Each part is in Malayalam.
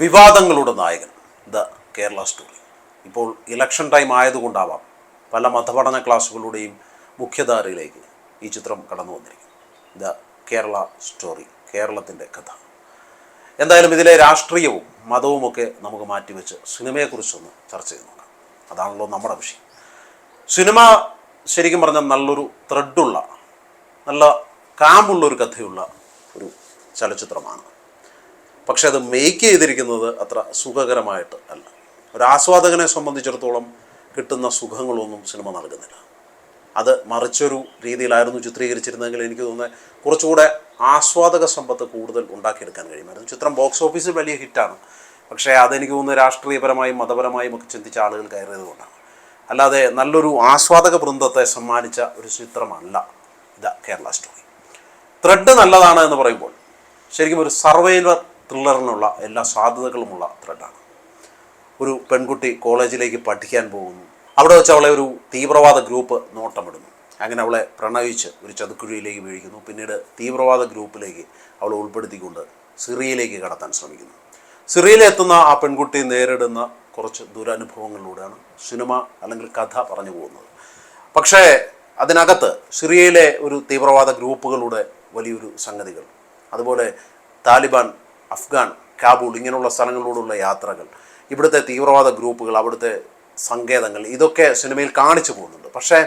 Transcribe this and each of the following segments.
വിവാദങ്ങളുടെ നായകൻ ദ കേരള സ്റ്റോറി. ഇപ്പോൾ ഇലക്ഷൻ ടൈം ആയതുകൊണ്ടാവാം പല മതപഠന ക്ലാസ്സുകളുടെയും മുഖ്യധാരയിലേക്ക് ഈ ചിത്രം കടന്നു വന്നിരിക്കും ദ കേരള സ്റ്റോറി കേരളത്തിന്റെ കഥ. എന്തായാലും ഇതിലെ രാഷ്ട്രീയവും മതവുമൊക്കെ നമുക്ക് മാറ്റിവെച്ച് സിനിമയെക്കുറിച്ചൊന്ന് ചർച്ച ചെയ്ത് നോക്കാം. അതാണല്ലോ നമ്മുടെ വിഷയം. സിനിമ ശരിക്കും പറഞ്ഞാൽ നല്ലൊരു ത്രെഡുള്ള നല്ല കാമ്പുള്ള ഒരു കഥയുള്ള ഒരു ചലച്ചിത്രമാണ്. പക്ഷെ അത് മേക്ക് ചെയ്തിരിക്കുന്നത് അത്ര സുഖകരമായിട്ട് അല്ല. ഒരു ആസ്വാദകനെ സംബന്ധിച്ചിടത്തോളം കിട്ടുന്ന സുഖങ്ങളൊന്നും സിനിമ നൽകുന്നില്ല. അത് മറിച്ചൊരു രീതിയിലായിരുന്നു ചിത്രീകരിച്ചിരുന്നെങ്കിൽ എനിക്ക് തോന്നുന്നത് കുറച്ചുകൂടെ ആസ്വാദക സമ്പത്ത് കൂടുതൽ ഉണ്ടാക്കിയെടുക്കാൻ കഴിയുമായിരുന്നു. ചിത്രം ബോക്സ് ഓഫീസിൽ വലിയ ഹിറ്റാണ് പക്ഷേ അതെനിക്ക് തോന്നുന്നത് രാഷ്ട്രീയപരമായും മതപരമായും ഒക്കെ ചിന്തിച്ച ആളുകൾ കയറിയത് കൊണ്ടാണ്. അല്ലാതെ നല്ലൊരു ആസ്വാദക വൃന്ദത്തെ സമ്മാനിച്ച ഒരു ചിത്രമല്ല ഇതാ കേരള സ്റ്റോറി ത്രെഡ് നല്ലതാണ് എന്ന് പറയുമ്പോൾ ശരിക്കും ഒരു സർവൈവർ ത്രില്ലറിനുള്ള എല്ലാ സാധ്യതകളുമുള്ള ത്രെഡാണ്. ഒരു പെൺകുട്ടി കോളേജിലേക്ക് പഠിക്കാൻ പോകുന്നു. അവിടെ വെച്ച് അവളെ ഒരു തീവ്രവാദ ഗ്രൂപ്പ് നോട്ടമിടുന്നു. അങ്ങനെ അവളെ പ്രണയിച്ച് ഒരു ചതുക്കുഴിയിലേക്ക് വീഴിക്കുന്നു. പിന്നീട് തീവ്രവാദ ഗ്രൂപ്പിലേക്ക് അവളെ ഉൾപ്പെടുത്തിക്കൊണ്ട് സിറിയയിലേക്ക് കടത്താൻ ശ്രമിക്കുന്നു. സിറിയയിലെത്തുന്ന ആ പെൺകുട്ടി നേരിടുന്ന കുറച്ച് ദുരനുഭവങ്ങളിലൂടെയാണ് സിനിമ അല്ലെങ്കിൽ കഥ പറഞ്ഞു പോകുന്നത്. പക്ഷേ അതിനകത്ത് സിറിയയിലെ ഒരു തീവ്രവാദ ഗ്രൂപ്പുകളുടെ വലിയൊരു സംഗതികൾ. അതുപോലെ താലിബാൻ അഫ്ഗാൻ കാബൂൾ ഇങ്ങനെയുള്ള സ്ഥലങ്ങളിലൂടെയുള്ള യാത്രകൾ ഇവിടുത്തെ തീവ്രവാദ ഗ്രൂപ്പുകൾ അവിടുത്തെ സങ്കേതങ്ങൾ ഇതൊക്കെ സിനിമയിൽ കാണിച്ചു പോകുന്നുണ്ട്. പക്ഷേ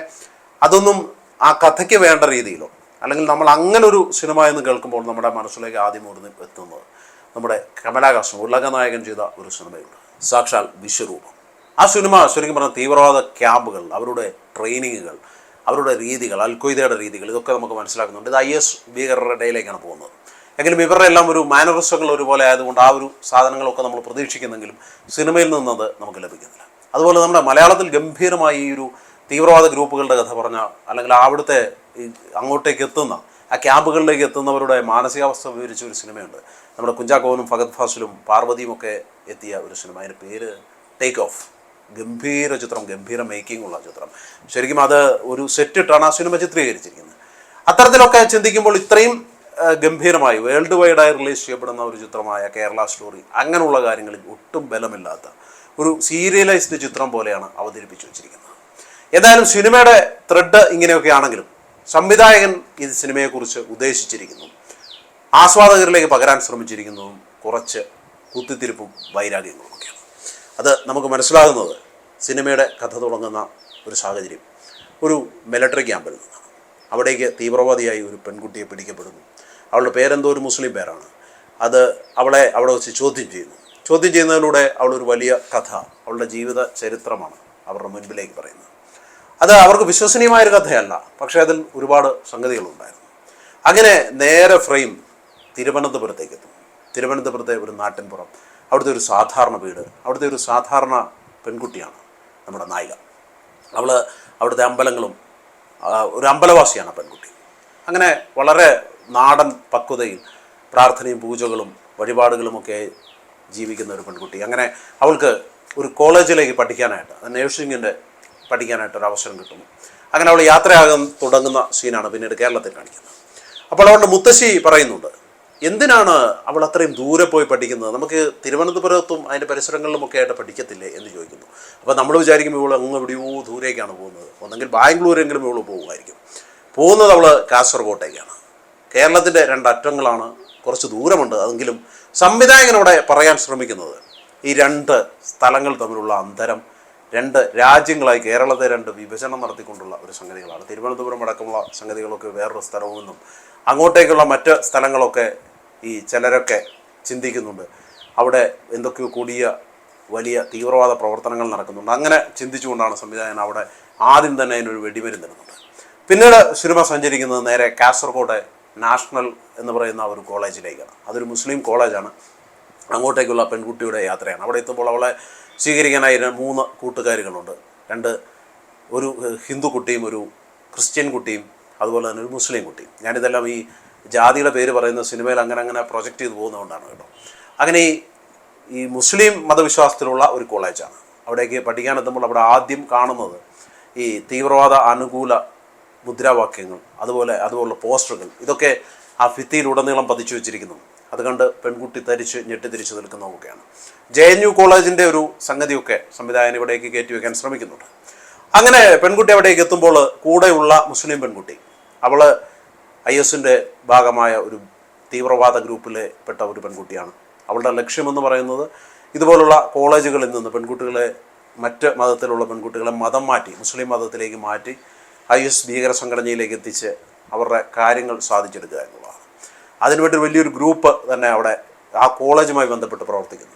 അതൊന്നും ആ കഥയ്ക്ക് വേണ്ട രീതിയിലോ അല്ലെങ്കിൽ നമ്മൾ അങ്ങനെ ഒരു സിനിമ എന്ന് കേൾക്കുമ്പോൾ നമ്മുടെ മനസ്സിലേക്ക് ആദ്യം ഓടുന്ന എത്തുന്നത് നമ്മുടെ കമലാഹാസൻ ഉലകനായകൻ ചെയ്ത ഒരു സിനിമയുണ്ട്. സാക്ഷാൽ വിശ്വരൂപം. ആ സിനിമ ശരിക്കും പറഞ്ഞാൽ തീവ്രവാദ ക്യാമ്പുകൾ അവരുടെ ട്രെയിനിങ്ങുകൾ അവരുടെ രീതികൾ അൽക്കൊയ്തയുടെ രീതികൾ ഇതൊക്കെ നമുക്ക് മനസ്സിലാക്കുന്നുണ്ട്. ഇത് ഐ എസ് ഭീകരരുടെ ഇടയിലേക്കാണ് പോകുന്നത്. എങ്കിലും ഇവരുടെ എല്ലാം ഒരു മാനറിസങ്ങൾ ഒരുപോലെ ആയതുകൊണ്ട് ആ ഒരു സാധനങ്ങളൊക്കെ നമ്മൾ പ്രതീക്ഷിക്കുന്നെങ്കിലും സിനിമയിൽ നിന്നത് നമുക്ക് ലഭിക്കുന്നില്ല. അതുപോലെ നമ്മുടെ മലയാളത്തിൽ ഗംഭീരമായി ഈ ഒരു തീവ്രവാദ ഗ്രൂപ്പുകളുടെ കഥ പറഞ്ഞ അല്ലെങ്കിൽ അവിടുത്തെ അങ്ങോട്ടേക്ക് എത്തുന്ന ആ ക്യാമ്പുകളിലേക്ക് എത്തുന്നവരുടെ മാനസികാവസ്ഥ വിവരിച്ച ഒരു സിനിമയുണ്ട്. നമ്മുടെ കുഞ്ചാക്കോവനും ഫഗത് ഫാസിലും പാർവതിയും ഒക്കെ എത്തിയ ഒരു സിനിമ. അതിന്റെ പേര് ടേക്ക് ഓഫ് ഗംഭീര ചിത്രം ഗംഭീര മേക്കിംഗ് ഉള്ള ചിത്രം. ശരിക്കും അത് ഒരു സെറ്റിട്ടാണ് ആ സിനിമ ചിത്രീകരിച്ചിരിക്കുന്നത്. അത്തരത്തിലൊക്കെ ചിന്തിക്കുമ്പോൾ ഇത്രയും ഗംഭീരമായി വേൾഡ് വൈഡായി റിലീസ് ചെയ്യപ്പെടുന്ന ഒരു ചിത്രമായ കേരള സ്റ്റോറി അങ്ങനെയുള്ള കാര്യങ്ങളിൽ ഒട്ടും ബലമില്ലാത്ത ഒരു സീരിയലൈസ്ഡ് ചിത്രം പോലെയാണ് അവതരിപ്പിച്ചു വെച്ചിരിക്കുന്നത്. ഏതായാലും സിനിമയുടെ ത്രെഡ് ഇങ്ങനെയൊക്കെ ആണെങ്കിലും സംവിധായകൻ ഈ സിനിമയെക്കുറിച്ച് ഉദ്ദേശിച്ചിരിക്കുന്നു. ആസ്വാദകരിലേക്ക് പകരാൻ ശ്രമിച്ചിരിക്കുന്നതും കുറച്ച് കുത്തിത്തിരിപ്പും വൈരാഗ്യങ്ങളും ഒക്കെയാണ്. അത് നമുക്ക് മനസ്സിലാകുന്നത്. സിനിമയുടെ കഥ തുടങ്ങുന്ന ഒരു സാഹചര്യം ഒരു മിലിറ്ററി ക്യാമ്പിൽ നിന്നാണ്. അവിടേക്ക് തീവ്രവാദിയായി ഒരു പെൺകുട്ടിയെ പിടിക്കപ്പെടുന്നു. അവളുടെ പേരെന്തോ ഒരു മുസ്ലിം പേരാണ്. അത് അവളെ അവിടെ വെച്ച് ചോദ്യം ചെയ്യുന്നു. ചോദ്യം ചെയ്യുന്നതിലൂടെ അവളൊരു വലിയ കഥ അവളുടെ ജീവിത ചരിത്രമാണ് അവരുടെ മുൻപിലേക്ക് പറയുന്നത്. അത് അവർക്ക് വിശ്വസനീയമായൊരു കഥയല്ല പക്ഷേ അതിൽ ഒരുപാട് സംഗതികളുണ്ടായിരുന്നു. അങ്ങനെ നേരെ ഫ്രെയിം തിരുവനന്തപുരത്തേക്ക് എത്തും തിരുവനന്തപുരത്തെ ഒരു നാട്ടിൻപുറം അവിടുത്തെ ഒരു സാധാരണ വീട് അവിടുത്തെ ഒരു സാധാരണ പെൺകുട്ടിയാണ് നമ്മുടെ നായിക. അവൾ അവിടുത്തെ അമ്പലങ്ങളും ഒരു അമ്പലവാസിയാണ് പെൺകുട്ടി. അങ്ങനെ വളരെ നാടൻ പക്വതയിൽ പ്രാർത്ഥനയും പൂജകളും വഴിപാടുകളുമൊക്കെ ജീവിക്കുന്ന ഒരു പെൺകുട്ടി. അങ്ങനെ അവൾക്ക് ഒരു കോളേജിലേക്ക് പഠിക്കാനായിട്ട് നേഴ്സിങ്ങിന്റെ പഠിക്കാനായിട്ട് ഒരു അവസരം കിട്ടുന്നു. അങ്ങനെ അവൾ യാത്രയാകാൻ തുടങ്ങുന്ന സീനാണ് പിന്നീട് കേരളത്തിൽ കാണിക്കുന്നത്. അപ്പോൾ അവളുടെ മുത്തശ്ശി പറയുന്നുണ്ട് എന്തിനാണ് അവൾ അത്രയും ദൂരെ പോയി പഠിക്കുന്നത്? നമുക്ക് തിരുവനന്തപുരത്തും അതിന്റെ പരിസരങ്ങളിലുമൊക്കെ ആയിട്ട് പഠിക്കത്തില്ലേ എന്ന് ചോദിക്കുന്നു. അപ്പോൾ നമ്മൾ വിചാരിക്കുമ്പോൾ ഇവൾ അങ്ങ് എവിടെയോ ദൂരേക്കാണ് പോകുന്നത്. ഒന്നെങ്കിൽ ബാംഗ്ലൂരെങ്കിലും ഇവൾ പോകുമായിരിക്കും. പോകുന്നത് അവൾ കാസർഗോട്ടേക്കാണ്. കേരളത്തിന്റെ രണ്ടറ്റങ്ങളാണ് കുറച്ച് ദൂരമുണ്ട്. അതെങ്കിലും സംവിധായകനോടെ പറയാൻ ശ്രമിക്കുന്നത് ഈ രണ്ട് സ്ഥലങ്ങൾ തമ്മിലുള്ള അന്തരം രണ്ട് രാജ്യങ്ങളായി കേരളത്തെ രണ്ട് വിഭജനം നടത്തിക്കൊണ്ടുള്ള ഒരു സംഗതികളാണ്. തിരുവനന്തപുരം അടക്കമുള്ള സംഗതികളൊക്കെ വേറൊരു സ്ഥലവും നിന്നും അങ്ങോട്ടേക്കുള്ള മറ്റ് സ്ഥലങ്ങളൊക്കെ ഈ ചിലരൊക്കെ ചിന്തിക്കുന്നുണ്ട്. അവിടെ എന്തൊക്കെയോ കൂടിയ വലിയ തീവ്രവാദ പ്രവർത്തനങ്ങൾ നടക്കുന്നുണ്ട്. അങ്ങനെ ചിന്തിച്ചുകൊണ്ടാണ് സംവിധായകൻ അവിടെ ആദ്യം തന്നെ അതിനൊരു വെടിമരുന്നിടുന്നത് പിന്നീട് സിനിമ സഞ്ചരിക്കുന്നത് നേരെ കാസർഗോഡ് നാഷണൽ എന്ന് പറയുന്ന ഒരു കോളേജിലേക്കാണ്. അതൊരു മുസ്ലിം കോളേജാണ്. അങ്ങോട്ടേക്കുള്ള പെൺകുട്ടിയുടെ യാത്രയാണ്. അവിടെ എത്തുമ്പോൾ അവളെ സ്വീകരിക്കാനായി മൂന്ന് കൂട്ടുകാരികളുണ്ട്. രണ്ട് ഒരു ഹിന്ദു കുട്ടിയും ഒരു ക്രിസ്ത്യൻ കുട്ടിയും അതുപോലെ തന്നെ ഒരു മുസ്ലിം കുട്ടി. ഞാനിതെല്ലാം ഈ ജാതിയുടെ പേര് പറയുന്ന സിനിമയിൽ അങ്ങനെ അങ്ങനെ പ്രൊജക്റ്റ് ചെയ്ത് പോകുന്നതുകൊണ്ടാണ് കേട്ടോ. അങ്ങനെ ഈ ഈ മുസ്ലിം മതവിശ്വാസത്തിലുള്ള ഒരു കോളേജാണ്. അവിടേക്ക് പഠിക്കാനെത്തുമ്പോൾ അവിടെ ആദ്യം കാണുന്നത് ഈ തീവ്രവാദ അനുകൂല മുദ്രാവാക്യങ്ങൾ അതുപോലെ അതുപോലുള്ള പോസ്റ്ററുകൾ ഇതൊക്കെ ആ ഭിത്തിയിലുടനീളം പതിച്ചു വെച്ചിരിക്കുന്നു. അത് കണ്ട് പെൺകുട്ടി തരിച്ച് തിരിച്ചു നിൽക്കുന്നതൊക്കെയാണ് ജെ എൻ യു കോളേജിന്റെ ഒരു സംഗതിയൊക്കെ സംവിധായകൻ ഇവിടേക്ക് കയറ്റി വയ്ക്കാൻ ശ്രമിക്കുന്നുണ്ട്. അങ്ങനെ പെൺകുട്ടി അവിടേക്ക് എത്തുമ്പോൾ കൂടെയുള്ള മുസ്ലിം പെൺകുട്ടി. അവൾ ഐ എസിന്റെ ഭാഗമായ ഒരു തീവ്രവാദ ഗ്രൂപ്പിലെ പെട്ട ഒരു പെൺകുട്ടിയാണ്. അവളുടെ ലക്ഷ്യമെന്ന് പറയുന്നത് ഇതുപോലുള്ള കോളേജുകളിൽ നിന്ന് പെൺകുട്ടികളെ മറ്റ് മതത്തിലുള്ള പെൺകുട്ടികളെ മതം മാറ്റി മുസ്ലിം മതത്തിലേക്ക് മാറ്റി ഐ എസ് ഭീകര സംഘടനയിലേക്ക് എത്തിച്ച് അവരുടെ കാര്യങ്ങൾ സാധിച്ചെടുക്കുക എന്നുള്ളതാണ്. അതിനുവേണ്ടി വലിയൊരു ഗ്രൂപ്പ് തന്നെ അവിടെ ആ കോളേജുമായി ബന്ധപ്പെട്ട് പ്രവർത്തിക്കുന്നുണ്ട്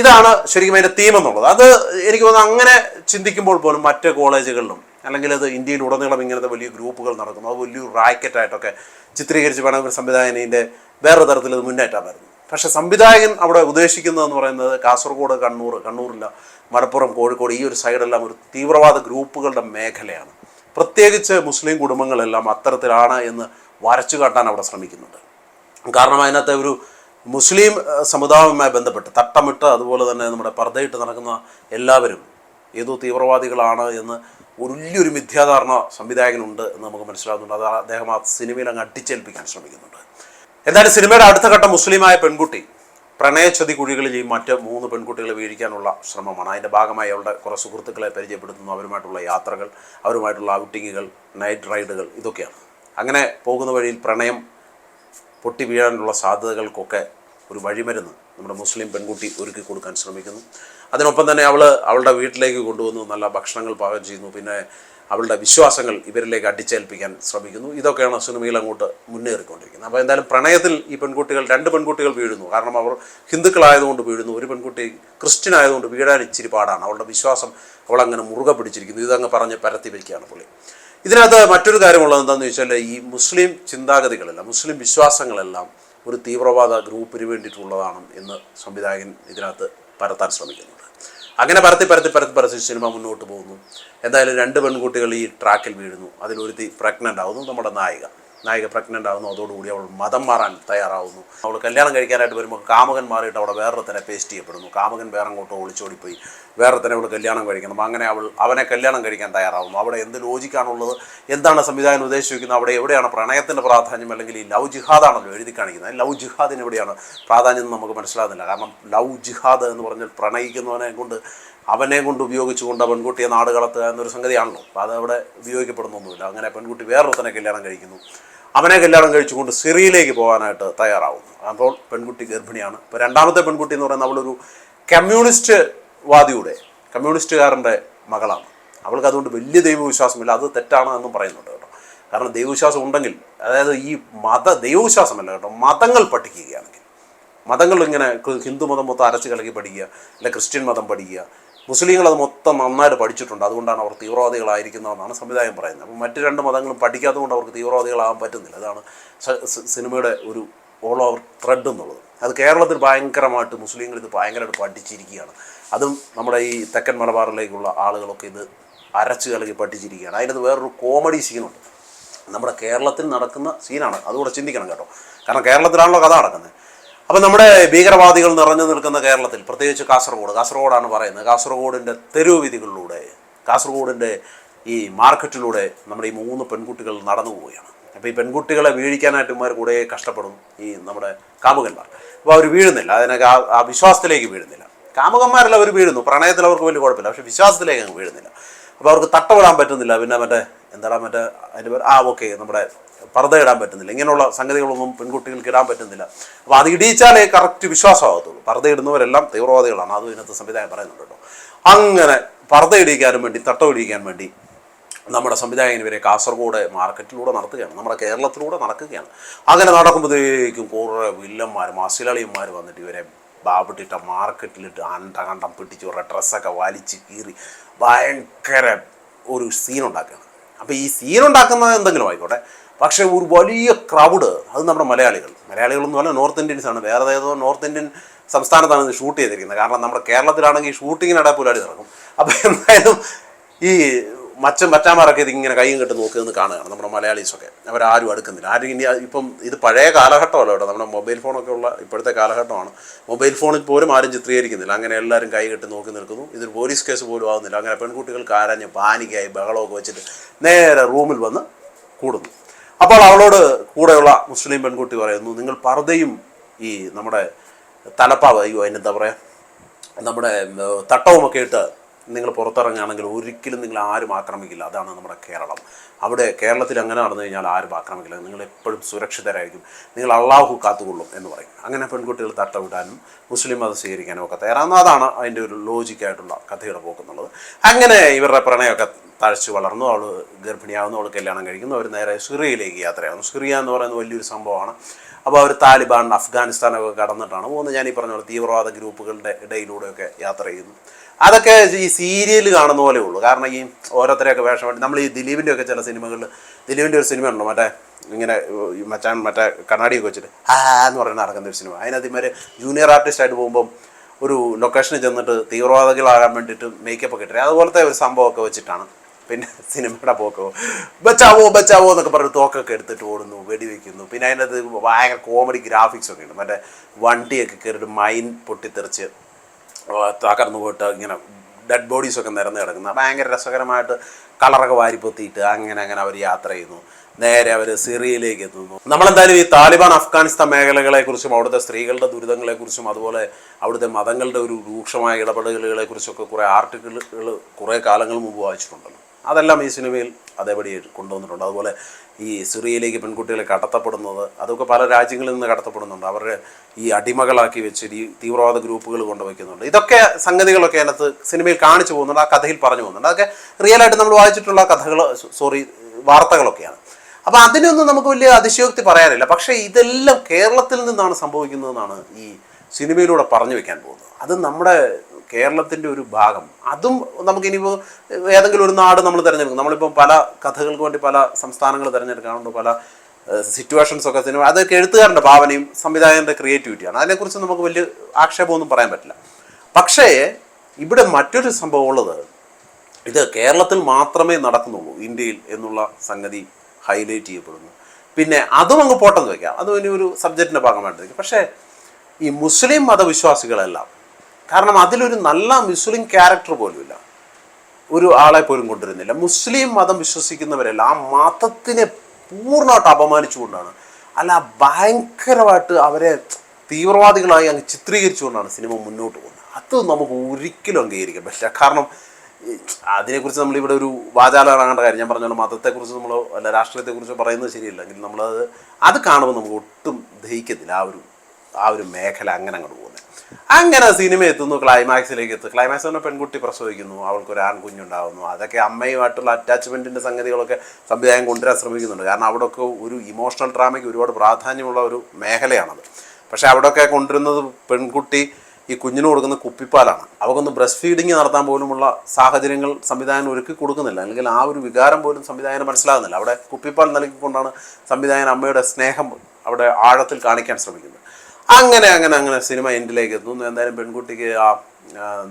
ഇതാണ് ശരിക്കും അതിന്റെ തീം എന്നുള്ളത്. അത് എനിക്ക് തോന്നുന്നു അങ്ങനെ ചിന്തിക്കുമ്പോൾ പോലും മറ്റ് കോളേജുകളിലും അല്ലെങ്കിൽ അത് ഇന്ത്യയിൽ ഉടനീളം ഇങ്ങനത്തെ വലിയ ഗ്രൂപ്പുകൾ നടക്കുന്നു. അത് വലിയ റാക്കറ്റായിട്ടൊക്കെ ചിത്രീകരിച്ച് വേണമെങ്കിൽ ഒരു സംവിധായകൻ ഇതിന്റെ വേറെ തരത്തിൽ ഇത് മുന്നേറ്റാമായിരുന്നു. പക്ഷെ സംവിധായകൻ അവിടെ ഉദ്ദേശിക്കുന്നതെന്ന് പറയുന്നത് കാസർഗോഡ് കണ്ണൂർ കണ്ണൂരില്ല മലപ്പുറം കോഴിക്കോട് ഈ ഒരു സൈഡെല്ലാം ഒരു തീവ്രവാദ ഗ്രൂപ്പുകളുടെ മേഖലയാണ്. പ്രത്യേകിച്ച് മുസ്ലിം കുടുംബങ്ങളെല്ലാം അത്തരത്തിലാണ് എന്ന് വരച്ചു കാട്ടാൻ അവിടെ ശ്രമിക്കുന്നുണ്ട്. കാരണം അതിനകത്തെ ഒരു മുസ്ലിം സമുദായവുമായി ബന്ധപ്പെട്ട് തട്ടമിട്ട് അതുപോലെ തന്നെ നമ്മുടെ പർദ്ദയിട്ട് നടക്കുന്ന എല്ലാവരും ഏതോ തീവ്രവാദികളാണ് എന്ന് വലിയൊരു മിഥ്യാധാരണ സംവിധായകനുണ്ട് എന്ന് നമുക്ക് മനസ്സിലാകുന്നുണ്ട് അത് അദ്ദേഹം ആ സിനിമയിൽ അങ്ങ് അട്ടിച്ചേൽപ്പിക്കാൻ ശ്രമിക്കുന്നുണ്ട്. എന്തായാലും സിനിമയുടെ അടുത്ത ഘട്ടം മുസ്ലിമായ പെൺകുട്ടി പ്രണയച്ചതി കുഴികളിൽ ഈ മറ്റ് മൂന്ന് പെൺകുട്ടികളെ വീഴിക്കാനുള്ള ശ്രമമാണ്. അതിന്റെ ഭാഗമായി അവളുടെ കുറേ സുഹൃത്തുക്കളെ പരിചയപ്പെടുത്തുന്നു. അവരുമായിട്ടുള്ള യാത്രകൾ അവരുമായിട്ടുള്ള ഔട്ടിങ്ങുകൾ നൈറ്റ് റൈഡുകൾ ഇതൊക്കെയാണ്. അങ്ങനെ പോകുന്ന വഴിയിൽ പ്രണയം പൊട്ടി വീഴാനുള്ള സാധ്യതകൾക്കൊക്കെ ഒരു വഴിമരുന്ന് നമ്മുടെ മുസ്ലിം പെൺകുട്ടി ഒരുക്കി കൊടുക്കാൻ ശ്രമിക്കുന്നു. അതിനൊപ്പം തന്നെ അവൾ അവളുടെ വീട്ടിലേക്ക് കൊണ്ടുവന്നു നല്ല ഭക്ഷണങ്ങൾ പാകം ചെയ്യുന്നു പിന്നെ അവളുടെ വിശ്വാസങ്ങൾ ഇവരിലേക്ക് അടിച്ചേൽപ്പിക്കാൻ ശ്രമിക്കുന്നു. ഇതൊക്കെയാണ് സിനിമയിൽ അങ്ങോട്ട് മുന്നേറിക്കൊണ്ടിരിക്കുന്നത്. അപ്പോൾ എന്തായാലും പ്രണയത്തിൽ ഈ പെൺകുട്ടികൾ രണ്ട് പെൺകുട്ടികൾ വീഴുന്നു. കാരണം അവർ ഹിന്ദുക്കളായതുകൊണ്ട് വീഴുന്നു. ഒരു പെൺകുട്ടി ക്രിസ്ത്യൻ ആയതുകൊണ്ട് വീഴാൻ ഇച്ചിരി പാടാണ്. അവളുടെ വിശ്വാസം അവളങ്ങനെ മുറുകെ പിടിച്ചിരിക്കുന്നു. ഇതങ്ങ് പറഞ്ഞ് പരത്തി വയ്ക്കുകയാണ് പുള്ളി. ഇതിനകത്ത് മറ്റൊരു കാര്യമുള്ളത് എന്താണെന്ന് വെച്ചാൽ ഈ മുസ്ലിം ചിന്താഗതികളെല്ലാം മുസ്ലിം വിശ്വാസങ്ങളെല്ലാം ഒരു തീവ്രവാദ ഗ്രൂപ്പിന് വേണ്ടിയിട്ടുള്ളതാണ് എന്ന് സംവിധായകൻ ഇതിനകത്ത് പരത്താൻ ശ്രമിക്കുന്നുണ്ട്. അങ്ങനെ പരത്തി പരത്തി പരത്തി പരത്തി സിനിമ മുന്നോട്ട് പോകുന്നു. എന്തായാലും രണ്ട് പെൺകുട്ടികൾ ഈ ട്രാക്കിൽ വീഴുന്നു. അതിലൊരുത്തി പ്രഗ്നന്റ് ആവുന്നു നമ്മുടെ നായിക. നായിക പ്രഗ്നന്റ് ആവുന്നു. അതോടുകൂടി അവൾ മതം മാറാൻ തയ്യാറാവുന്നു. അവൾ കല്യാണം കഴിക്കാനായിട്ട് വരുമ്പോൾ കാമകൻ മാറിയിട്ട് അവിടെ വേറെ തന്നെ പേസ്റ്റ് ചെയ്യപ്പെടുന്നു. കാമകൻ വേറെ അങ്ങോട്ടോ ഒളിച്ചോടിപ്പോയി. വേറെ തന്നെ അവൾ കല്യാണം കഴിക്കണം. അങ്ങനെ അവൾ അവനെ കല്യാണം കഴിക്കാൻ തയ്യാറാവുന്നു. അവിടെ എന്ത് ലോജിക്കാണുള്ളത് എന്താണ് സംവിധാനം ഉദ്ദേശിക്കുന്നത് അവിടെ എവിടെയാണ് പ്രണയത്തിന്റെ പ്രാധാന്യം? അല്ലെങ്കിൽ ഈ ലവ് ജിഹാദാണല്ലോ എഴുതി കാണിക്കുന്നത്. ലവ് ജിഹാദിന് എവിടെയാണ് പ്രാധാന്യം എന്ന് നമുക്ക് മനസ്സിലാകുന്നില്ല. കാരണം ലവ് ജിഹാദ് എന്ന് പറഞ്ഞാൽ പ്രണയിക്കുന്നവനെ കൊണ്ട് അവനെ കൊണ്ട് ഉപയോഗിച്ചുകൊണ്ട് പെൺകുട്ടിയെ നാട് കടത്തുക എന്നൊരു സംഗതിയാണല്ലോ. അപ്പോൾ അത് അവിടെ ഉപയോഗിക്കപ്പെടുന്നൊന്നുമില്ല. അങ്ങനെ പെൺകുട്ടി വേറൊരുത്തനെ കല്യാണം കഴിക്കുന്നു. അവനെ കല്യാണം കഴിച്ചുകൊണ്ട് സിറിയയിലേക്ക് പോകാനായിട്ട് തയ്യാറാവുന്നു. അപ്പോൾ പെൺകുട്ടി ഗർഭിണിയാണ്. ഇപ്പോൾ രണ്ടാമത്തെ പെൺകുട്ടി എന്ന് പറയുന്നത് അവളൊരു കമ്മ്യൂണിസ്റ്റ് വാദിയുടെ കമ്മ്യൂണിസ്റ്റുകാരന്റെ മകളാണ്. അവൾക്ക് അതുകൊണ്ട് വലിയ ദൈവവിശ്വാസമില്ല. അത് തെറ്റാണ് എന്നും പറയുന്നുണ്ട് കേട്ടോ. കാരണം ദൈവവിശ്വാസം ഉണ്ടെങ്കിൽ അതായത് ഈ മത ദൈവവിശ്വാസമല്ല കേട്ടോ മതങ്ങൾ പഠിക്കുകയാണെങ്കിൽ. മതങ്ങൾ ഇങ്ങനെ ഹിന്ദു മതം മൊത്തം അരച്ച് കലക്കി പഠിക്കുക അല്ലെ ക്രിസ്ത്യൻ മതം പഠിക്കുക മുസ്ലിങ്ങൾ അത് മൊത്തം നന്നായിട്ട് പഠിച്ചിട്ടുണ്ട്. അതുകൊണ്ടാണ് അവർ തീവ്രവാദികളായിരിക്കുന്നതെന്നാണ് സംവിധായം പറയുന്നത്. അപ്പോൾ മറ്റ് രണ്ട് മതങ്ങളും പഠിക്കാത്തതുകൊണ്ട് അവർക്ക് തീവ്രവാദികളാകാൻ പറ്റുന്നില്ല. അതാണ് സിനിമയുടെ ഒരു ഓൾ ഓവർ ത്രെഡ് എന്നുള്ളത്. അത് കേരളത്തിൽ ഭയങ്കരമായിട്ട് മുസ്ലിങ്ങൾ ഇത് ഭയങ്കരമായിട്ട് പഠിച്ചിരിക്കുകയാണ്. അതും നമ്മുടെ ഈ തെക്കൻ മലബാറിലേക്കുള്ള ആളുകളൊക്കെ ഇത് അരച്ച് കലകി പഠിച്ചിരിക്കുകയാണ്. അതിനകത്ത് വേറൊരു കോമഡി സീനുണ്ട് നമ്മുടെ കേരളത്തിൽ നടക്കുന്ന സീനാണ് അതുകൂടെ ചിന്തിക്കണം കേട്ടോ. കാരണം കേരളത്തിലാണല്ലോ കഥ നടക്കുന്നത്. അപ്പം നമ്മുടെ ഭീകരവാദികൾ നിറഞ്ഞു നിൽക്കുന്ന കേരളത്തിൽ പ്രത്യേകിച്ച് കാസർഗോഡ് കാസർഗോഡാണ് പറയുന്നത്. കാസർഗോഡിന്റെ തെരുവ് വീതികളിലൂടെ കാസർഗോഡിന്റെ ഈ മാർക്കറ്റിലൂടെ നമ്മുടെ ഈ മൂന്ന് പെൺകുട്ടികൾ നടന്നു പോവുകയാണ്. അപ്പോൾ ഈ പെൺകുട്ടികളെ വീഴിക്കാനായിട്ട് ഇമാർ കൂടെ കഷ്ടപ്പെടും ഈ നമ്മുടെ കാമുകന്മാർ. അപ്പോൾ അവർ വീഴുന്നില്ല. അതിനൊക്കെ ആ വിശ്വാസത്തിലേക്ക് വീഴുന്നില്ല. കാമുകന്മാരിൽ അവർ വീഴുന്നു. പ്രണയത്തിൽ അവർക്ക് വലിയ കുഴപ്പമില്ല. പക്ഷേ വിശ്വാസത്തിലേക്ക് അങ്ങ് വീഴുന്നില്ല. അപ്പോൾ അവർക്ക് തട്ടവിടാൻ പറ്റുന്നില്ല. പിന്നെ മറ്റേ എന്താടാ മറ്റേ അതിന്റെ ആ ഓക്കെ നമ്മുടെ പർദ്ദ ഇടാൻ പറ്റുന്നില്ല. ഇങ്ങനെയുള്ള സംഗതികളൊന്നും പെൺകുട്ടികൾക്ക് ഇടാൻ പറ്റുന്നില്ല. അപ്പോൾ അത് ഇടിയിച്ചാലേ കറക്റ്റ് വിശ്വാസമാകത്തുള്ളൂ. പർദ്ദ ഇടുന്നവരെല്ലാം തീവ്രവാദികളാണ്. അതും ഇതിനകത്ത് സംവിധാനം പറയുന്നുണ്ട് കേട്ടോ. അങ്ങനെ പർദ്ദ ഇടിക്കാനും വേണ്ടി തട്ടം ഇടിക്കാൻ വേണ്ടി നമ്മുടെ സംവിധായകൻ ഇവരെ കാസർഗോഡ് മാർക്കറ്റിലൂടെ നടത്തുകയാണ്. നമ്മുടെ കേരളത്തിലൂടെ നടക്കുകയാണ്. അങ്ങനെ നടക്കുമ്പോഴത്തേക്കും കുറേ വില്ലന്മാർ അസിലളിയന്മാർ വന്നിട്ട് ഇവരെ ബാബിട്ടിട്ട മാർക്കറ്റിലിട്ട് അണ്ട കണ്ടം പിടിച്ച് കുറേ ഡ്രസ്സൊക്കെ വലിച്ച് കീറി ഭയങ്കര ഒരു സീനുണ്ടാക്കുകയാണ് അപ്പോൾ ഈ സീനുണ്ടാക്കുന്നത് എന്തെങ്കിലും ആയിക്കോട്ടെ. പക്ഷേ ഒരു വലിയ ക്രൗഡ് അത് നമ്മുടെ മലയാളികൾ. മലയാളികൾ എന്ന് പറഞ്ഞാൽ നോർത്ത് ഇന്ത്യൻസ് ആണ്. വേറെ ഏതോ നോർത്ത് ഇന്ത്യൻ സംസ്ഥാനത്താണ് ഇത് ഷൂട്ട് ചെയ്തിരിക്കുന്നത്. കാരണം നമ്മുടെ കേരളത്തിലാണെങ്കിൽ ഷൂട്ടിങ്ങിനിടെ പുലാടി നടക്കും. അപ്പോൾ എന്തായാലും ഈ മച്ചൻ മച്ചാമാരൊക്കെ ഇതിങ്ങനെ കൈയും കെട്ട് നോക്കുന്നത് കാണുകയാണ് നമ്മുടെ മലയാളീസൊക്കെ. അവരാരും അടുക്കുന്നില്ല. ആരും ഇനി ഇപ്പം ഇത് പഴയ കാലഘട്ടമല്ല കേട്ടോ. നമ്മുടെ മൊബൈൽ ഫോണൊക്കെ ഉള്ള ഇപ്പോഴത്തെ കാലഘട്ടമാണ്. മൊബൈൽ ഫോണിൽ പോലും ആരും ചിത്രീകരിക്കുന്നില്ല. അങ്ങനെ എല്ലാവരും കൈ കെട്ടി നോക്കി നിൽക്കുന്നു. ഇതൊരു പോലീസ് കേസ് പോലും ആകുന്നില്ല അങ്ങനെ പെൺകുട്ടികൾ കാരഞ്ഞ് പാനിക്കായി ബഹളമൊക്കെ വെച്ചിട്ട് നേരെ റൂമിൽ വന്ന് കൂടുന്നു. അപ്പോൾ അവളോട് കൂടെയുള്ള മുസ്ലിം പെൺകുട്ടി പറയുന്നു നിങ്ങൾ പർദ്ദയും ഈ നമ്മുടെ തലപ്പാവ് അയ്യോ അതിനെന്താ പറയുക നമ്മുടെ തട്ടവുമൊക്കെ ഇട്ട് നിങ്ങൾ പുറത്തിറങ്ങുകയാണെങ്കിൽ ഒരിക്കലും നിങ്ങൾ ആരും ആക്രമിക്കില്ല. അതാണ് നമ്മുടെ കേരളം. അവിടെ കേരളത്തിൽ അങ്ങനെ നടന്നു കഴിഞ്ഞാൽ ആരും ആക്രമിക്കില്ല. നിങ്ങൾ എപ്പോഴും സുരക്ഷിതരായിരിക്കും. നിങ്ങൾ അള്ളാഹു കാത്തുകൊള്ളും എന്ന് പറയും. അങ്ങനെ പെൺകുട്ടികൾ തട്ടവിടാനും മുസ്ലിം മതം സ്വീകരിക്കാനും ഒക്കെ തയ്യാറാകുന്ന അതാണ് അതിന്റെ ഒരു ലോജിക്കായിട്ടുള്ള കഥയുടെ പോക്കുന്നുള്ളത് അങ്ങനെ ഇവരുടെ പ്രണയമൊക്കെ തഴച്ചു വളർന്നു. അവൾ ഗർഭിണിയാവുന്നു. അവൾ കല്യാണം കഴിക്കുന്നു. അവർ നേരെ സിറിയയിലേക്ക് യാത്രയാകുന്നു സിറിയ എന്ന് പറയുന്നത് വലിയൊരു സംഭവമാണ്. അപ്പോൾ അവർ താലിബാൻ അഫ്ഗാനിസ്ഥാനൊക്കെ കടന്നിട്ടാണ് പോകുന്നത്. ഞാൻ ഈ പറഞ്ഞ പോലെ തീവ്രവാദ ഗ്രൂപ്പുകളുടെ ഇടയിലൂടെയൊക്കെ യാത്ര ചെയ്യുന്നു. അതൊക്കെ ഈ സീരിയൽ കാണുന്ന പോലെ ഉള്ളൂ. കാരണം ഈ ഓരോരുത്തരെയൊക്കെ വേഷം വേണ്ടി നമ്മൾ ഈ ദിലീപിന്റെ ഒക്കെ ചില സിനിമകളിൽ ദിലീപിന്റെ ഒരു സിനിമ ഉണ്ടോ മറ്റേ ഇങ്ങനെ മച്ചാൻ മറ്റേ കണ്ണാടിയൊക്കെ വെച്ചിട്ട് ആ എന്ന് പറയുന്ന നടക്കുന്ന ഒരു സിനിമ. അതിനകത്ത് ഇവർ ജൂനിയർ ആർട്ടിസ്റ്റ് ആയിട്ട് പോകുമ്പം ഒരു ലൊക്കേഷനിൽ ചെന്നിട്ട് തീവ്രവാദികളാകാൻ വേണ്ടിയിട്ട് മേക്കപ്പ് ഒക്കെ ഇട്ടിട്ട് അതുപോലത്തെ ഒരു സംഭവമൊക്കെ വെച്ചിട്ടാണ് പിന്നെ സിനിമയുടെ പോക്കോ. ബച്ചാവോ ബച്ചാവോ എന്നൊക്കെ പറഞ്ഞ് തോക്കൊക്കെ എടുത്തിട്ട് ഓടുന്നു വെടിവെക്കുന്നു. പിന്നെ അതിനകത്ത് ഭയങ്കര കോമഡി ഗ്രാഫിക്സ് ഒക്കെ ഉണ്ട്. മറ്റേ വണ്ടിയൊക്കെ കയറിയിട്ട് മൈൻ പൊട്ടിത്തെറിച്ച് തകർന്നു പോയിട്ട് ഇങ്ങനെ ഡെഡ് ബോഡീസൊക്കെ നിരന്ന് കിടക്കുന്ന. ഭയങ്കര രസകരമായിട്ട് കളറൊക്കെ വാരിപ്പൊത്തിയിട്ട് അങ്ങനെ അങ്ങനെ അവർ യാത്ര ചെയ്യുന്നു. നേരെ അവർ സിറിയയിലേക്ക് എത്തുന്നു. നമ്മളെന്തായാലും ഈ താലിബാൻ അഫ്ഗാനിസ്ഥാൻ മേഖലകളെ കുറിച്ചും അവിടുത്തെ സ്ത്രീകളുടെ ദുരിതങ്ങളെ കുറിച്ചും അതുപോലെ അവിടുത്തെ മതങ്ങളുടെ ഒരു രൂക്ഷമായ ഇടപെടലുകളെ കുറിച്ചൊക്കെ കുറേ ആർട്ടിക്കിളുകൾ കുറേ കാലങ്ങൾ മുമ്പ് വായിച്ചിട്ടുണ്ടല്ലോ. അതെല്ലാം ഈ സിനിമയിൽ അതേപടി കൊണ്ടുവന്നിട്ടുണ്ട്. അതുപോലെ ഈ സിറിയയിലേക്ക് പെൺകുട്ടികളെ കടത്തപ്പെടുന്നത് അതൊക്കെ പല രാജ്യങ്ങളിൽ നിന്ന് കടത്തപ്പെടുന്നുണ്ട്. അവരുടെ ഈ അടിമകളാക്കി വെച്ച് തീവ്രവാദ ഗ്രൂപ്പുകൾ കൊണ്ടുവയ്ക്കുന്നുണ്ട്. ഇതൊക്കെ സംഗതികളൊക്കെ അതിനകത്ത് സിനിമയിൽ കാണിച്ചു പോകുന്നുണ്ട് ആ കഥയിൽ പറഞ്ഞു പോകുന്നുണ്ട്. അതൊക്കെ റിയൽ ആയിട്ട് നമ്മൾ വായിച്ചിട്ടുള്ള കഥകൾ സോറി വാർത്തകളൊക്കെയാണ്. അപ്പോൾ അതിനൊന്നും നമുക്ക് വലിയ അതിശയോക്തി പറയാനില്ല. പക്ഷേ ഇതെല്ലാം കേരളത്തിൽ നിന്നാണ് സംഭവിക്കുന്നതെന്നാണ് ഈ സിനിമയിലൂടെ പറഞ്ഞു വെക്കാൻ പോകുന്നത്. അത് നമ്മുടെ കേരളത്തിന്റെ ഒരു ഭാഗം. അതും നമുക്കിനിയിപ്പോൾ ഏതെങ്കിലും ഒരു നാട് നമ്മൾ തിരഞ്ഞെടുക്കും. നമ്മളിപ്പോൾ പല കഥകൾക്ക് വേണ്ടി പല സംസ്ഥാനങ്ങൾ തിരഞ്ഞെടുക്കാറുണ്ട് പല സിറ്റുവേഷൻസ് ഒക്കെ സിനിമ അതൊക്കെ എഴുത്തുകാരന്റെ ഭാവനയും സംവിധായകന്റെ ക്രിയേറ്റിവിറ്റിയാണ് അതിനെക്കുറിച്ച് നമുക്ക് വലിയ ആക്ഷേപമൊന്നും പറയാൻ പറ്റില്ല. പക്ഷേ ഇവിടെ മറ്റൊരു സംഭവം ഉള്ളത് ഇത് കേരളത്തിൽ മാത്രമേ നടക്കുന്നുള്ളൂ ഇന്ത്യയിൽ എന്നുള്ള സംഗതി ഹൈലൈറ്റ് ചെയ്യപ്പെടുന്നു. പിന്നെ അതും അങ്ങ് പോട്ടെന്ന് വയ്ക്കാം അതും ഇനി ഒരു സബ്ജക്റ്റിന്റെ ഭാഗമായിട്ടിരിക്കും പക്ഷേ ഈ മുസ്ലിം മതവിശ്വാസികളെല്ലാം കാരണം അതിലൊരു നല്ല മുസ്ലിം ക്യാരക്ടർ പോലുമില്ല. ഒരു ആളെ പോലും കൊണ്ടുവരുന്നില്ല. മുസ്ലിം മതം വിശ്വസിക്കുന്നവരല്ല ആ മതത്തിനെ പൂർണമായിട്ട് അപമാനിച്ചുകൊണ്ടാണ്. അല്ല ഭയങ്കരമായിട്ട് അവരെ തീവ്രവാദികളായി അങ്ങ് ചിത്രീകരിച്ചുകൊണ്ടാണ് സിനിമ മുന്നോട്ട് പോകുന്നത്. അത് നമുക്ക് ഒരിക്കലും അംഗീകരിക്കാൻ പറ്റില്ല. കാരണം അതിനെക്കുറിച്ച് നമ്മളിവിടെ ഒരു വാചാലാകേണ്ട കാര്യം. ഞാൻ പറഞ്ഞ പോലെ മതത്തെക്കുറിച്ച് നമ്മൾ അല്ല രാഷ്ട്രീയത്തെക്കുറിച്ച് പറയുന്നത് ശരിയല്ല. എങ്കിൽ നമ്മളത് അത് കാണുമ്പോൾ നമുക്ക് ഒട്ടും ദഹിക്കത്തില്ല. ആ ഒരു ആ ഒരു മേഖല അങ്ങനെ അങ്ങോട്ട് പോകുന്നത് അങ്ങനെ സിനിമ എത്തുന്നു ക്ലൈമാക്സിലേക്ക് എത്തുന്നു. ക്ലൈമാക്സ് പറഞ്ഞ പെൺകുട്ടി പ്രസവിക്കുന്നു അവൾക്ക് ഒരു ആൺകുഞ്ഞുണ്ടാവുന്നു. അതൊക്കെ അമ്മയുമായിട്ടുള്ള അറ്റാച്ച്മെന്റിന്റെ സംഗതികളൊക്കെ സംവിധായകൻ കൊണ്ടുവരാൻ ശ്രമിക്കുന്നുണ്ട്. കാരണം അവിടെയൊക്കെ ഒരു ഇമോഷണൽ ഡ്രാമയ്ക്ക് ഒരുപാട് പ്രാധാന്യമുള്ള ഒരു മേഖലയാണത്. പക്ഷേ അവിടെയൊക്കെ കൊണ്ടുവരുന്നത് പെൺകുട്ടി ഈ കുഞ്ഞിന് കൊടുക്കുന്ന കുപ്പിപ്പാലാണ്. അവക്കൊന്ന് ബ്രസ്റ്റ് ഫീഡിങ് നടത്താൻ പോലുമുള്ള സാഹചര്യങ്ങൾ സംവിധായകൻ ഒരുക്കി കൊടുക്കുന്നില്ല. അല്ലെങ്കിൽ ആ ഒരു വികാരം പോലും സംവിധായകന് മനസ്സിലാകുന്നില്ല. അവിടെ കുപ്പിപ്പാൽ നൽകിക്കൊണ്ടാണ് സംവിധായകൻ അമ്മയുടെ സ്നേഹം അവിടെ ആഴത്തിൽ കാണിക്കാൻ ശ്രമിക്കുന്നത്. അങ്ങനെ അങ്ങനെ അങ്ങനെ സിനിമ എൻഡിലേക്ക് എത്തുന്നു. എന്തായാലും പെൺകുട്ടിക്ക് ആ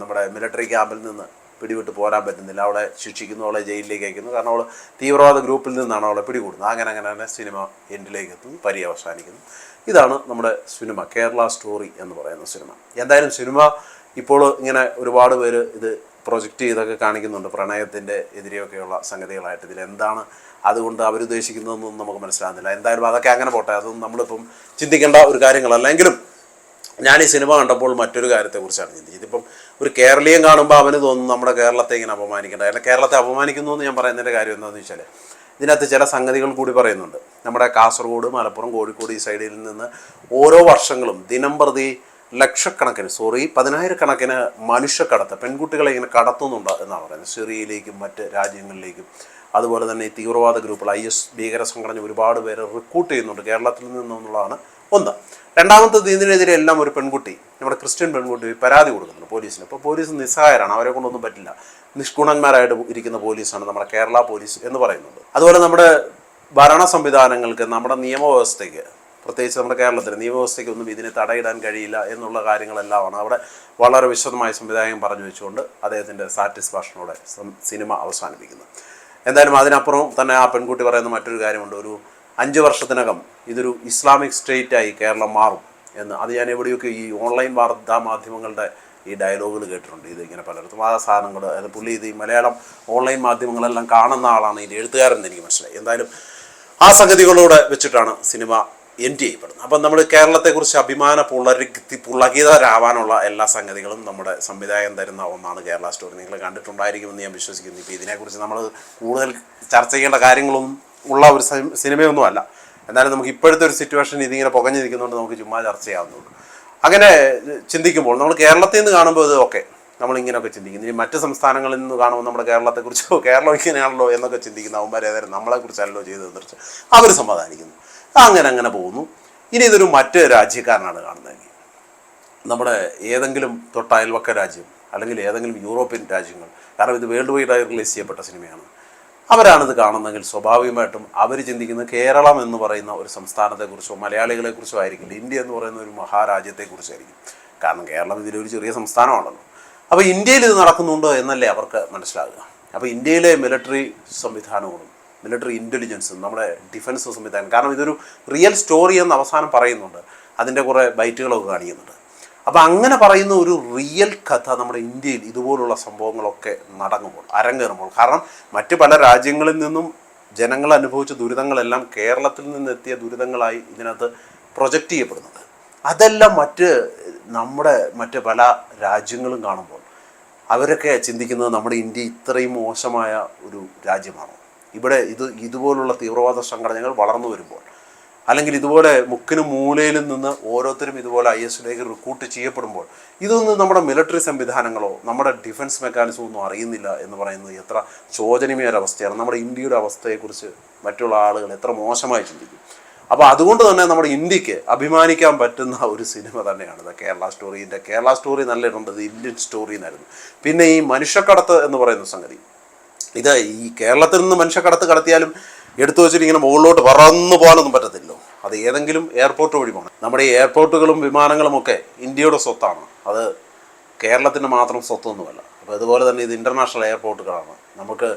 നമ്മുടെ മിലിറ്ററി ക്യാമ്പിൽ നിന്ന് പിടിവിട്ട് പോരാൻ പറ്റുന്നില്ല. അവളെ ശിക്ഷിക്കുന്നു അവളെ ജയിലിലേക്ക് അയക്കുന്നു. കാരണം അവൾ തീവ്രവാദ ഗ്രൂപ്പിൽ നിന്നാണ് അവളെ പിടികൂടുന്നത്. അങ്ങനെ അങ്ങനെ തന്നെ സിനിമ എൻഡിലേക്ക് എത്തുന്നു പരി അവസാനിക്കുന്നു ഇതാണ് നമ്മുടെ സിനിമ കേരള സ്റ്റോറി എന്ന് പറയുന്ന സിനിമ. എന്തായാലും സിനിമ ഇപ്പോൾ ഇങ്ങനെ ഒരുപാട് പേര് ഇത് പ്രൊജക്റ്റ് ചെയ്തൊക്കെ കാണിക്കുന്നുണ്ട്. പ്രണയത്തിന്റെ എതിരെയൊക്കെയുള്ള സംഗതികളായിട്ട് ഇതിൽ എന്താണ് അതുകൊണ്ട് അവരുദ്ദേശിക്കുന്നതെന്നൊന്നും നമുക്ക് മനസ്സിലാകുന്നില്ല. എന്തായാലും അതൊക്കെ അങ്ങനെ പോട്ടെ. അതൊന്നും നമ്മളിപ്പം ചിന്തിക്കേണ്ട ഒരു കാര്യങ്ങളല്ല എങ്കിലും ഞാൻ ഈ സിനിമ കണ്ടപ്പോൾ മറ്റൊരു കാര്യത്തെക്കുറിച്ചാണ് ചിന്തിച്ചത്. ഇതിപ്പം ഒരു കേരളീയം കാണുമ്പോൾ അവന് തോന്നുന്നു നമ്മുടെ കേരളത്തെ ഇങ്ങനെ അപമാനിക്കേണ്ട. അല്ലെങ്കിൽ കേരളത്തെ അപമാനിക്കുന്നു എന്ന് ഞാൻ പറയുന്നതിന്റെ കാര്യം എന്താണെന്ന് വെച്ചാൽ ഇതിനകത്ത് ചില സംഗതികൾ കൂടി പറയുന്നുണ്ട്. നമ്മുടെ കാസർഗോഡ് മലപ്പുറം കോഴിക്കോട് ഈ സൈഡിൽ നിന്ന് ഓരോ വർഷങ്ങളും ദിനം പ്രതി ലക്ഷക്കണക്കിന് സോറി പതിനായിരക്കണക്കിന് മനുഷ്യക്കടത്ത് പെൺകുട്ടികളെ ഇങ്ങനെ കടത്തുന്നുണ്ട് എന്നാണ് പറയുന്നത്. സിറിയയിലേക്കും മറ്റ് രാജ്യങ്ങളിലേക്കും അതുപോലെ തന്നെ ഈ തീവ്രവാദ ഗ്രൂപ്പുകൾ ഐ എസ് ഭീകര സംഘടന ഒരുപാട് പേര് റിക്രൂട്ട് ചെയ്യുന്നുണ്ട് കേരളത്തിൽ നിന്നുള്ളതാണ് ഒന്ന്. രണ്ടാമത്തെ ഇതിനെതിരെ എല്ലാം ഒരു പെൺകുട്ടി നമ്മുടെ ക്രിസ്ത്യൻ പെൺകുട്ടി പരാതി കൊടുക്കുന്നുണ്ട് പോലീസിന്. അപ്പോൾ പോലീസ് നിസ്സഹായരാണ് അവരെ കൊണ്ടൊന്നും പറ്റില്ല. നിഷ്കുണന്മാരായിട്ട് ഇരിക്കുന്ന പോലീസാണ് നമ്മുടെ കേരള പോലീസ് എന്ന് പറയുന്നുണ്ട് അതുപോലെ നമ്മുടെ ഭരണ സംവിധാനങ്ങൾക്ക് നമ്മുടെ നിയമവ്യവസ്ഥയ്ക്ക് പ്രത്യേകിച്ച് നമ്മുടെ കേരളത്തിൽ നിയമവ്യവസ്ഥയ്ക്ക് ഒന്നും ഇതിനെ തടയിടാൻ കഴിയില്ല എന്നുള്ള കാര്യങ്ങളെല്ലാമാണ് അവിടെ വളരെ വിശദമായ സംവിധായകൻ പറഞ്ഞു വെച്ചുകൊണ്ട് അദ്ദേഹത്തിന്റെ സാറ്റിസ്ഫാക്ഷനോടെ സിനിമ അവസാനിപ്പിക്കുന്നത്. എന്തായാലും അതിനപ്പുറം തന്നെ ആ പെൺകുട്ടി പറയുന്ന മറ്റൊരു കാര്യമുണ്ട്. ഒരു അഞ്ച് വർഷത്തിനകം ഇതൊരു ഇസ്ലാമിക് സ്റ്റേറ്റായി കേരളം മാറും എന്ന്. അത് ഞാൻ എവിടെയൊക്കെ ഈ ഓൺലൈൻ വാർത്താ മാധ്യമങ്ങളുടെ ഈ ഡയലോഗുകൾ കേട്ടിട്ടുണ്ട്. ഇത് ഇങ്ങനെ പലയിടത്തും ആ സാധനങ്ങൾ അതായത് പുള്ളി ഇത് ഈ മലയാളം ഓൺലൈൻ മാധ്യമങ്ങളെല്ലാം കാണുന്ന ആളാണ്. ഇതിന്റെ എഴുത്തുകാരൻ എന്ന് എനിക്ക് മനസ്സിലായി. എന്തായാലും ആ സംഗതികളോട് വെച്ചിട്ടാണ് സിനിമ എൻഡ് ചെയ്യപ്പെടുന്നത് അപ്പം നമ്മൾ കേരളത്തെക്കുറിച്ച് അഭിമാന പുളരുത്തി പുളകിതരാവാനുള്ള എല്ലാ സംഗതികളും നമ്മുടെ സംവിധായകൻ തരുന്ന ഒന്നാണ് കേരള സ്റ്റോറി. നിങ്ങൾ കണ്ടിട്ടുണ്ടായിരിക്കുമെന്ന് ഞാൻ വിശ്വസിക്കുന്നു. ഇപ്പോൾ ഇതിനെക്കുറിച്ച് നമ്മൾ കൂടുതൽ ചർച്ച ചെയ്യേണ്ട കാര്യങ്ങളൊന്നും ഉള്ള ഒരു സിനിമയൊന്നും അല്ല എന്നാലും നമുക്ക് ഇപ്പോഴത്തെ ഒരു സിറ്റുവേഷൻ ഇതിങ്ങനെ പുകഞ്ഞു നിൽക്കുന്നതുകൊണ്ട് നമുക്ക് ചുമ്മാ ചർച്ച ചെയ്യാവുന്നുള്ളൂ അങ്ങനെ ചിന്തിക്കുമ്പോൾ നമ്മൾ കേരളത്തിൽ നിന്ന് കാണുമ്പോൾ ഇത് ഓക്കെ. നമ്മളിങ്ങനെയൊക്കെ ചിന്തിക്കുന്നു. ഇനി മറ്റ് സംസ്ഥാനങ്ങളിൽ നിന്ന് കാണുമ്പോൾ നമ്മുടെ കേരളത്തെക്കുറിച്ചോ കേരളം ഇങ്ങനെയാണല്ലോ എന്നൊക്കെ ചിന്തിക്കുന്ന അവന്മാർ ഏതായാലും നമ്മളെക്കുറിച്ചല്ലോ ചെയ്തതെന്ന് തീർച്ച അവർ സമാധാനിക്കുന്നു. അങ്ങനെ അങ്ങനെ പോകുന്നു. ഇനി ഇതൊരു മറ്റ് രാജ്യക്കാരനാണ് കാണുന്നതെങ്കിൽ നമ്മുടെ ഏതെങ്കിലും തൊട്ട അയൽവക്ക രാജ്യം അല്ലെങ്കിൽ ഏതെങ്കിലും യൂറോപ്യൻ രാജ്യങ്ങൾ കാരണം ഇത് വേൾഡ് വൈഡ് ആയി റിലീസ് ചെയ്യപ്പെട്ട സിനിമയാണ്. അവരാണിത് കാണുന്നതെങ്കിൽ സ്വാഭാവികമായിട്ടും അവർ ചിന്തിക്കുന്നത് കേരളം എന്ന് പറയുന്ന ഒരു സംസ്ഥാനത്തെക്കുറിച്ചോ മലയാളികളെക്കുറിച്ചോ ആയിരിക്കില്ല. ഇന്ത്യ എന്ന് പറയുന്ന ഒരു മഹാരാജ്യത്തെക്കുറിച്ചായിരിക്കും. കാരണം കേരളം ഇതിലൊരു ചെറിയ സംസ്ഥാനമാണല്ലോ. അപ്പോൾ ഇന്ത്യയിൽ ഇത് നടക്കുന്നുണ്ടോ എന്നല്ലേ അവർക്ക് മനസ്സിലാകുക. അപ്പോൾ ഇന്ത്യയിലെ മിലിറ്ററി സംവിധാനങ്ങളും മിലിറ്ററി ഇന്റലിജൻസും നമ്മുടെ ഡിഫൻസ് സംവിധാനം. കാരണം ഇതൊരു റിയൽ സ്റ്റോറി എന്ന് അവസാനം പറയുന്നുണ്ട്. അതിന്റെ കുറേ ബൈറ്റുകളൊക്കെ കാണിക്കുന്നുണ്ട്. അപ്പോൾ അങ്ങനെ പറയുന്ന ഒരു റിയൽ കഥ നമ്മുടെ ഇന്ത്യയിൽ ഇതുപോലുള്ള സംഭവങ്ങളൊക്കെ നടങ്ങുമ്പോൾ അരങ്ങേറുമ്പോൾ കാരണം മറ്റ് പല രാജ്യങ്ങളിൽ നിന്നും ജനങ്ങൾ അനുഭവിച്ച ദുരിതങ്ങളെല്ലാം കേരളത്തിൽ നിന്നെത്തിയ ദുരിതങ്ങളായി ഇതിനകത്ത് പ്രൊജക്റ്റ് ചെയ്യപ്പെടുന്നുണ്ട്. അതെല്ലാം മറ്റ് നമ്മുടെ മറ്റ് പല രാജ്യങ്ങളും കാണുമ്പോൾ അവരൊക്കെ ചിന്തിക്കുന്നത് നമ്മുടെ ഇന്ത്യ ഇത്രയും മോശമായ ഒരു രാജ്യമാണോ? ഇവിടെ ഇത് ഇതുപോലുള്ള തീവ്രവാദ സംഘടനകൾ വളർന്നു വരുമ്പോൾ അല്ലെങ്കിൽ ഇതുപോലെ മുക്കിനും മൂലയിലും നിന്ന് ഓരോരുത്തരും ഇതുപോലെ ഐ എസിലേക്ക് റിക്രൂട്ട് ചെയ്യപ്പെടുമ്പോൾ ഇതൊന്നും നമ്മുടെ മിലിറ്ററി സംവിധാനങ്ങളോ നമ്മുടെ ഡിഫൻസ് മെക്കാനിസം ഒന്നും അറിയുന്നില്ല എന്ന് പറയുന്നത് എത്ര ശോചനീയ അവസ്ഥയാണ് നമ്മുടെ ഇന്ത്യയുടെ അവസ്ഥയെക്കുറിച്ച് മറ്റുള്ള ആളുകൾ എത്ര മോശമായി ചിന്തിക്കും. അപ്പോൾ അതുകൊണ്ട് തന്നെ നമ്മുടെ ഇന്ത്യയ്ക്ക് അഭിമാനിക്കാൻ പറ്റുന്ന ഒരു സിനിമ തന്നെയാണ് കേരള സ്റ്റോറിന്റെ കേരള സ്റ്റോറി നല്ല ഇന്ത്യൻ സ്റ്റോറി എന്നായിരുന്നു. പിന്നെ ഈ മനുഷ്യക്കടത്ത് എന്ന് പറയുന്ന സംഗതി. ഇത് ഈ കേരളത്തിൽ നിന്ന് മനുഷ്യക്കടത്ത് കടത്തിയാലും എടുത്തു വെച്ചിട്ട് ഇങ്ങനെ മുകളിലോട്ട് പറന്നു പോകാനൊന്നും പറ്റത്തില്ലോ അത് ഏതെങ്കിലും എയർപോർട്ട് വഴി പോകണം. നമ്മുടെ ഈ എയർപോർട്ടുകളും വിമാനങ്ങളും ഒക്കെ ഇന്ത്യയുടെ സ്വത്താണ്. അത് കേരളത്തിന്റെ മാത്രം സ്വത്തൊന്നുമല്ല. അപ്പോൾ അതുപോലെ തന്നെ ഇത് ഇന്റർനാഷണൽ എയർപോർട്ടുകളാണ് നമുക്ക്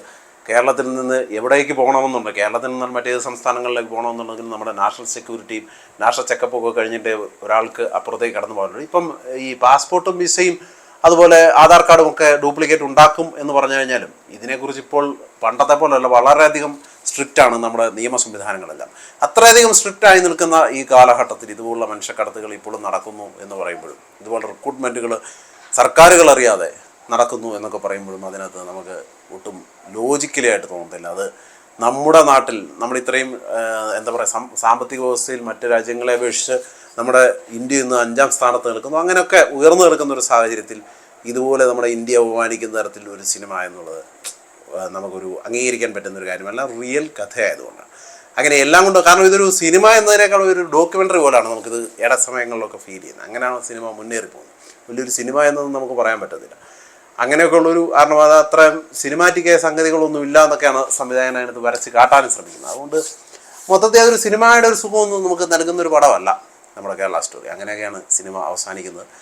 കേരളത്തിൽ നിന്ന് എവിടേക്ക് പോകണമെന്നുണ്ട് കേരളത്തിൽ നിന്ന് മറ്റേത് സംസ്ഥാനങ്ങളിലേക്ക് പോകണമെന്നുണ്ടെങ്കിൽ നമ്മുടെ നാഷണൽ സെക്യൂരിറ്റിയും നാഷണൽ ചെക്കപ്പ് ഒക്കെ കഴിഞ്ഞിട്ട് ഒരാൾക്ക് അപ്പുറത്തേക്ക് കടന്നു പോകാനുള്ളൂ ഇപ്പം ഈ പാസ്പോർട്ടും വിസയും അതുപോലെ ആധാർ കാർഡും ഒക്കെ ഡ്യൂപ്ലിക്കേറ്റ് ഉണ്ടാക്കും എന്ന് പറഞ്ഞു കഴിഞ്ഞാലും ഇതിനെക്കുറിച്ച് ഇപ്പോൾ പണ്ടത്തെ പോലെയല്ല വളരെയധികം സ്ട്രിക്റ്റ് ആണ് നമ്മുടെ നിയമ സംവിധാനങ്ങളെല്ലാം. അത്രയധികം സ്ട്രിക്റ്റ് ആയി നിൽക്കുന്ന ഈ കാലഘട്ടത്തിൽ ഇതുപോലുള്ള മനുഷ്യക്കടത്തുകൾ ഇപ്പോഴും നടക്കുന്നു എന്ന് പറയുമ്പോഴും ഇതുപോലെ റിക്രൂട്ട്മെന്റുകൾ സർക്കാരുകൾ അറിയാതെ നടക്കുന്നു എന്നൊക്കെ പറയുമ്പോഴും അതിനകത്ത് നമുക്ക് ഒട്ടും ലോജിക്കലി ആയിട്ട് തോന്നത്തില്ല. അത് നമ്മുടെ നാട്ടിൽ നമ്മൾ ഇത്രയും എന്താ പറയുക സാമ്പത്തിക വ്യവസ്ഥയിൽ മറ്റു രാജ്യങ്ങളെ അപേക്ഷിച്ച് നമ്മുടെ ഇന്ത്യ ഇന്ന് അഞ്ചാം സ്ഥാനത്ത് നിൽക്കുന്നു. അങ്ങനെയൊക്കെ ഉയർന്നു നിൽക്കുന്ന ഒരു സാഹചര്യത്തിൽ ഇതുപോലെ നമ്മുടെ ഇന്ത്യ അപമാനിക്കുന്ന തരത്തിൽ ഒരു സിനിമ എന്നുള്ളത് നമുക്കൊരു അംഗീകരിക്കാൻ പറ്റുന്ന ഒരു കാര്യമല്ല. റിയൽ കഥയായതുകൊണ്ടാണ്. അങ്ങനെ എല്ലാം കൊണ്ടും കാരണം ഇതൊരു സിനിമ എന്നതിനേക്കാൾ ഒരു ഡോക്യുമെന്ററി പോലാണ് നമുക്കിത് ഇട സമയങ്ങളിലൊക്കെ ഫീൽ ചെയ്യുന്നത്. അങ്ങനെയാണ് സിനിമ മുന്നേറി പോകുന്നത്. വലിയൊരു സിനിമ എന്നൊന്നും നമുക്ക് പറയാൻ പറ്റത്തില്ല. അങ്ങനെയൊക്കെ ഉള്ളൊരു കാരണം അത് അത്രയും സിനിമാറ്റിക്കായ സംഗതികളൊന്നും ഇല്ല എന്നൊക്കെയാണ് സംവിധായകൻ അതിനകത്ത് വരച്ച് കാട്ടാനും ശ്രമിക്കുന്നത്. അതുകൊണ്ട് മൊത്തത്തിൽ അതൊരു സിനിമയുടെ ഒരു സുഖമൊന്നും നമുക്ക് നൽകുന്ന ഒരു പടമല്ല. നമ്മുടെ കേരള സ്റ്റോറി. അങ്ങനെയൊക്കെയാണ് സിനിമ അവസാനിക്കുന്നത്.